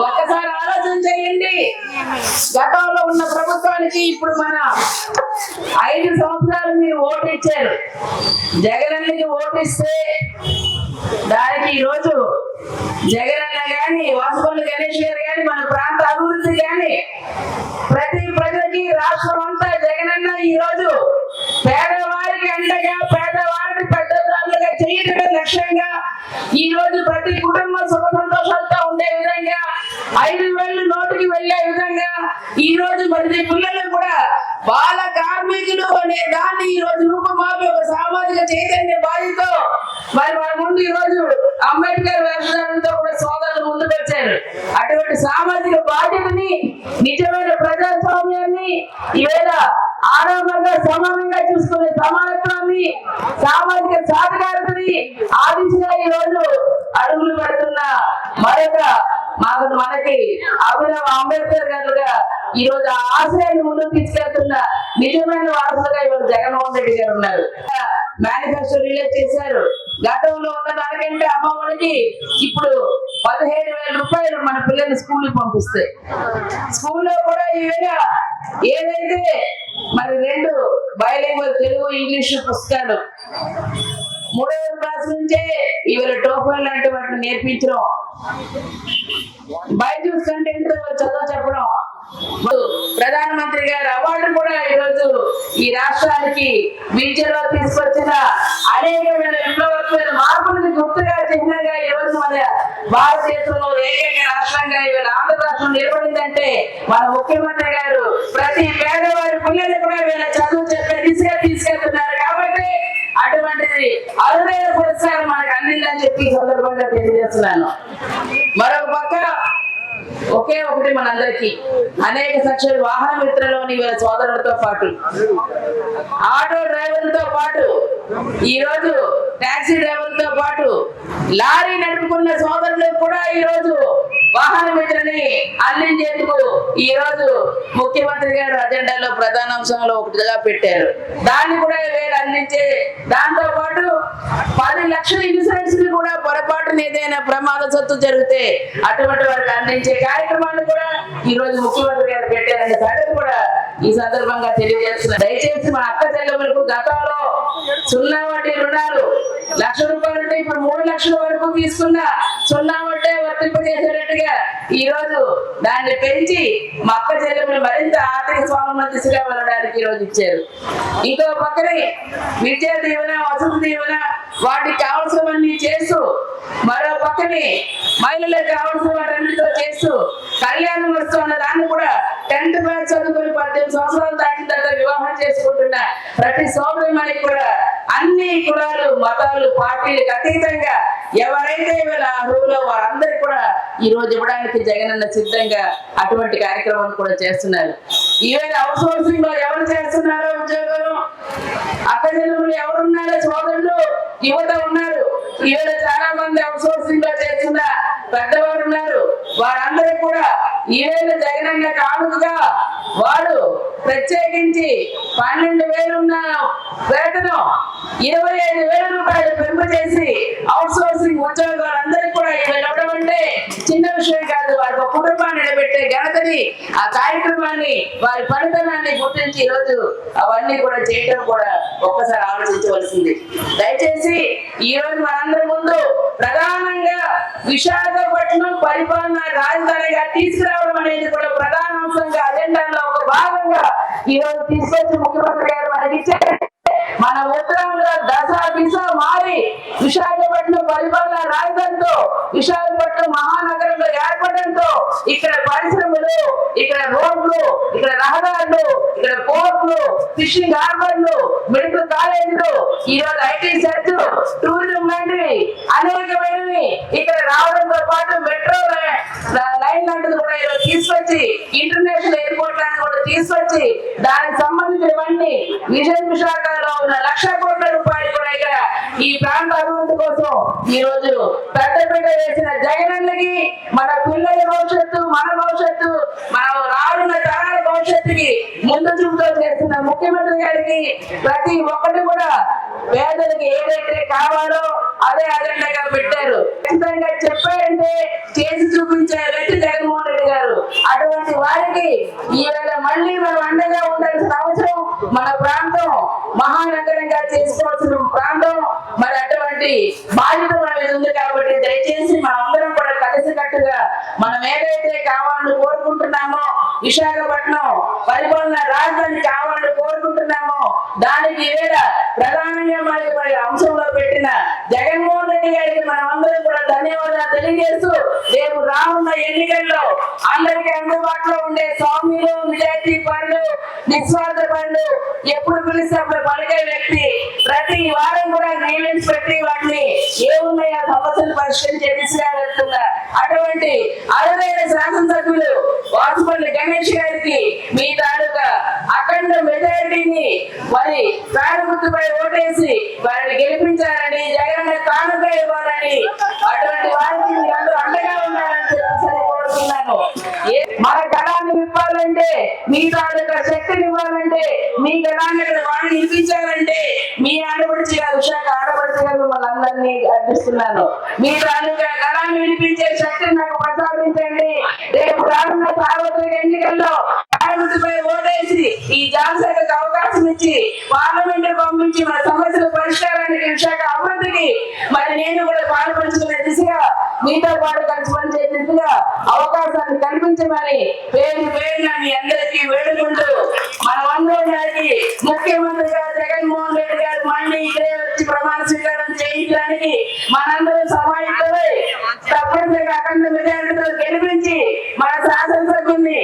ఒక్కసారి ఆలోచన చేయండి. గతంలో ఉన్న ప్రభుత్వానికి ఇప్పుడు మన ఐదు సంవత్సరాలు మీరు ఓటు ఇచ్చారు. జగనన్నకి ఓటు ఇస్తే దానికి ఈరోజు అన్న గాని వాసుపల్లి గణేష్ గారు గాని మన ప్రాంత అభివృద్ధి గాని ప్రతి ప్రజలకి రాష్ట్రం అంతా అన్న ఈ రోజు పేదవారికి అండగా పేదవారిని పెద్దదారులుగా చేయటమే లక్ష్యంగా ఈ రోజు ప్రతి కుటుంబం సుఖ వెళ్ళే విధంగా ఐదు వేలు నోటికి వెళ్ళే విధంగా ఈ రోజు మరి పిల్లలు కూడా బాల కార్మికులు అనే దాన్ని ఈ రోజు రూపమాపి ఒక సామాజిక చైతన్య బాధ్యతో మరి మన ముందు ఈ రోజు అంబేద్కర్ వేషధారంతో కూడా సోదరులు ముందుకు వచ్చారు అటువంటి సామాజిక బాధ్యతని నిజమైన ప్రజాస్వామ్యాన్ని ఈవేళ ఆరామంగా సమానంగా చూసుకునే సమానత్వాన్ని సామాజిక సాధకారతని ఆశించిన ఈ రోజు అడుగులు పెడుతున్న మరొక మాకు మనకి అభినవ్ అంబేద్కర్ గారుగా ఈ రోజు ఆ ఆశయాన్ని ముందుకు తీసుకెళ్తున్న నిజమైన వారసులుగా ఇవాళ జగన్మోహన్ రెడ్డి గారు ఉన్నారు. మేనిఫెస్టో రిలీజ్ చేశారు. గతంలో ఉన్న దానికంటే అమ్మఒడికి ఇప్పుడు పదిహేడు వేల రూపాయలు మన పిల్లల్ని స్కూల్ పంపిస్తే. స్కూల్లో కూడా ఈవేళ ఏదైతే మరి రెండు బయలింగ్వల్ తెలుగు ఇంగ్లీష్ పుస్తకాలు మూడవ క్లాస్ నుంచే ఇవాళ టోఫల్ లాంటి వాటిని నేర్పించడం బైజూస్ కంటెంట్ చదువు చెప్పడం ప్రధానమంత్రి గారు అవార్డు కూడా ఈరోజు ఈ రాష్ట్రానికి విద్యలో తీసుకొచ్చిన అనేకమైన విప్లవాత్మక మార్పులకు గుర్తుగా చిహ్నంగా ఈరోజు రోజు మన భారతదేశంలో ఏకైక రాష్ట్రంగా ఇవాళ ఆంధ్ర రాష్ట్రం నిలబడిందంటే మన ముఖ్యమంత్రి గారు ప్రతి పేదవారి పిల్లలు కూడా వీళ్ళ చదువు చెప్పే దిశగా తీసుకెళ్తున్నారు. కాబట్టి అటువంటిది అరుదైన పురస్కారం మనకు అందిందని చెప్పి సందర్భంగా తెలియజేస్తున్నాను. మరొక పక్క ఒకే ఒకటి మనందరికి. అనేక సెక్షన్లు వాహన మిత్రలోని వీళ్ళ సోదరులతో పాటు. ఆటో డ్రైవర్లతో పాటు. ఈ రోజు టాక్సీ డ్రైవర్లతో పాటు. లారీ నడుపుకున్న సోదరులు కూడా ఈ రోజు వాహన మిత్రని అందించేందుకు ఈ రోజు ముఖ్యమంత్రి గారు అజెండాలో ప్రధాన అంశంలో ఒకటిగా పెట్టారు. దాన్ని కూడా వేరు అందించే దాంతో పాటు పది లక్షల ఇల్లు పొరపాటున ఏదైనా ప్రమాద సత్తు జరిగితే అటువంటి వారికి అందించే కార్యక్రమాన్ని కూడా ఈ రోజు ముఖ్యమంత్రి గారు పెట్టారనే సంగతి కూడా ఈ సందర్భంగా తెలియజేస్తున్నారు. దయచేసి మా అక్క చెల్లెములకు గతంలో సున్నా వడ్డీ రుణాలు లక్ష రూపాయలు ఉంటే ఇప్పుడు మూడు లక్షల వరకు తీసుకున్న సున్నా వడ్డే వర్తింపజేసేటట్టుగా ఈ రోజు దాన్ని పెంచి మా అక్క చెల్లెములు మరింత ఆర్థిక స్వావలంబన దిశగా వెళ్ళడానికి ఈ రోజు ఇచ్చారు. ఇంకో పక్కనే విద్యా దీవెన వసతి దీవెన వాటికి కావాల్సినవన్నీ చేస్తూ మరో పక్కనే మహిళలకు కావాల్సిన వాటన్నిటితో చేస్తూ కళ్యాణం వస్తున్న దాన్ని కూడా టెన్త్ క్లాస్ చదువుకుని పద్దెనిమిది సంవత్సరాలు దాటిన తర్వాత వివాహం చేసుకుంటున్న ప్రతి సోదరి కూడా అన్ని కులాలు మతాలు పార్టీలకు అతీతంగా ఎవరైతే వీళ్ళ అర్హులో వారందరూ కూడా ఈ రోజు ఇవ్వడానికి జగనన్న సిద్ధంగా అటువంటి కార్యక్రమాలు కూడా చేస్తున్నారు. ఈవేళ అవుట్ సోర్సింగ్లో ఎవరు చేస్తున్నారో ఉద్యోగం? అక్కజనులు ఎవరున్నారో? సోదరులు యువత ఉన్నారు. ఈవేళ చాలా మంది అవుట్సోర్సింగ్లో చేస్తున్న పెద్దవారు ఉన్నారు. వారందరూ కూడా ఈవేళ జగనన్న కానుకగా వారు ప్రత్యేకించి పన్నెండు వేలున్న వేతనం ఇరవై ఐదు వేల రూపాయలు పెంపు చేసి అవుట్ సోర్సింగ్ ఉద్యోగాలందరికీ కూడా ఇవ్వడం అంటే చిన్న విషయం కాదు వారి ఒక కుటుంబాన్ని నిలబెట్టే ఘనతని ఆ కార్యక్రమాన్ని వారి ఫలితనాన్ని గుర్తించి ఈరోజు రోజు అవన్నీ కూడా చేయటం కూడా ఒక్కసారి ఆలోచించవలసింది. దయచేసి ఈ రోజు మనందరి ముందు ప్రధానంగా విశాఖపట్నం పరిపాలన రాజధానిగా తీసుకురావడం అనేది కూడా ప్రధాన అంశంగా అజెండాలో ఒక భాగంగా ఈ రోజు తీసుకొచ్చి ముఖ్యమంత్రి గారు మనకి మన ఉత్తరాంధ్ర దశ దిశ మారి విశాఖపట్నం పరిపాలన రాజధానితో విశాఖపట్నం మహానగరంలో ఇక్కడ పరిశ్రమలు ఇక్కడ రోడ్లు ఇక్కడ రహదారులు ఇక్కడ పోర్ట్లు ఫిషింగ్ హార్బర్లు మెడికల్ కాలేజీలు ఈ రోజు ఐటీ సెట్ టూరిజం లాంటివి అనేకమైనవి ఇక్కడ రావడంతో పాటు మెట్రో లైన్ లాంటిది కూడా ఈరోజు తీసుకొచ్చి ఇంటర్నేషనల్ తీసుకొచ్చి దానికి సంబంధించినవన్నీ విజయ విశాఖలో ఉన్న లక్ష కోట్ల రూపాయలు కూడా ఇక్కడ ఈ ప్రాంత అభివృద్ధి కోసం ఈ రోజు పెద్ద పెద్ద వేసిన జగనన్నకి మన పిల్లల భవిష్యత్తు మన భవిష్యత్తు మన రానున్న తరాల భవిష్యత్తుకి ముందు చూపుతో చేస్తున్న ముఖ్యమంత్రి గారికి ప్రతి ఒక్కటి కూడా పేదలకు ఏదైతే కావాలో అదే అజెండాగా పెట్టారు. ఖచ్చితంగా చెప్పారంటే చేసి చూపించే వ్యక్తి జగన్ అటువంటి వారికి ఈవేళ మళ్ళీ మనం అండగా ఉండాల్సిన అవసరం మన ప్రాంతం మహానగరంగా చేసుకోవాల్సిన ప్రాంతం. మరి అటువంటి బాధ్యత మన మీద ఉంది కాబట్టి దయచేసి మనం అందరం కూడా కలిసికట్టుగా మనం ఏదైతే కావాలని కోరుకుంటున్నామో విశాఖపట్నం పరిపాలన రాజధాని కావాలని కోరుకుంటున్నామో దానికి ఈవేళ ప్రధానంగా మరి అంశంలో పెట్టిన జగన్మోహన్ రెడ్డి గారికి మనం అందరం కూడా ధన్యవాదాలు తెలియజేస్తూ రేపు రానున్న ఎన్నికల్లో అందరికీ అందుబాటులో ఉండే స్వామిలు నిజాయితీ పనులు నిస్వార్థ పనులు ఎప్పుడు పిలిస్తే పలికే వ్యక్తి ప్రతి వారం కూడా గ్రీవెన్స్ పెట్టి వాటిని ఏమున్నాయో ఆ సమస్యలు పరిష్కరించే దిశగా వెళ్తున్నారు అటువంటి అరుదైన శాసనసభ్యులు వాసుపల్లి గణేష్ గారికి మీ తాలూకా అఖండ మెజారిటీని మరి ఫ్యాన్ గుర్తుపై ఓటేసి వారిని గెలిపించాలని జగన్ కానుక ఇవ్వాలని అటువంటి వారికి అందరూ అండగా ఉన్నారని చెప్పేసి కోరుతున్నాను. ఏ- మన ఇవ్వాలంటే విప్పాలంటే మీ తాలూకా శక్తిని ఇవ్వాలంటే మీ గణాన్ని ఇక్కడ వాడిని వినిపించాలంటే మీ ఆడపడిచి కాదు విశాఖ ఆడపడిచి కాదు మిమ్మల్ని అందరినీ అర్పిస్తున్నాను. మీ తాలూకా గణాన్ని వినిపించే శక్తిని నాకు ప్రసాదించండి. రేపు రానున్న సార్వత్రిక ఎన్నికల్లో పార్లమెంటుపై ఓటేసి ఈ జాన్సన్కి అవకాశం ఇచ్చి పార్లమెంట్ పంపించి మన సమస్యల విశాఖ అభివృద్ధికి మరి నేను కూడా పాల్పంచుకునే దిశగా మీతో పాటు కలిసి పనిచేసే దిశగా అవకాశాన్ని కల్పించమని పేరు పేరున మీ అందరికీ వేడుకుంటూ మనమందరం గారికి గారు జగన్మోహన్ రెడ్డి గారు మళ్ళీ ఇక్కడే వచ్చి ప్రమాణ స్వీకారం చేయించడానికి మనందరం సమాయత్తమై తప్పనిసరిగా అఖండ మెజారిటీతో గెలిపించి మన శాసనసభ్యుల్ని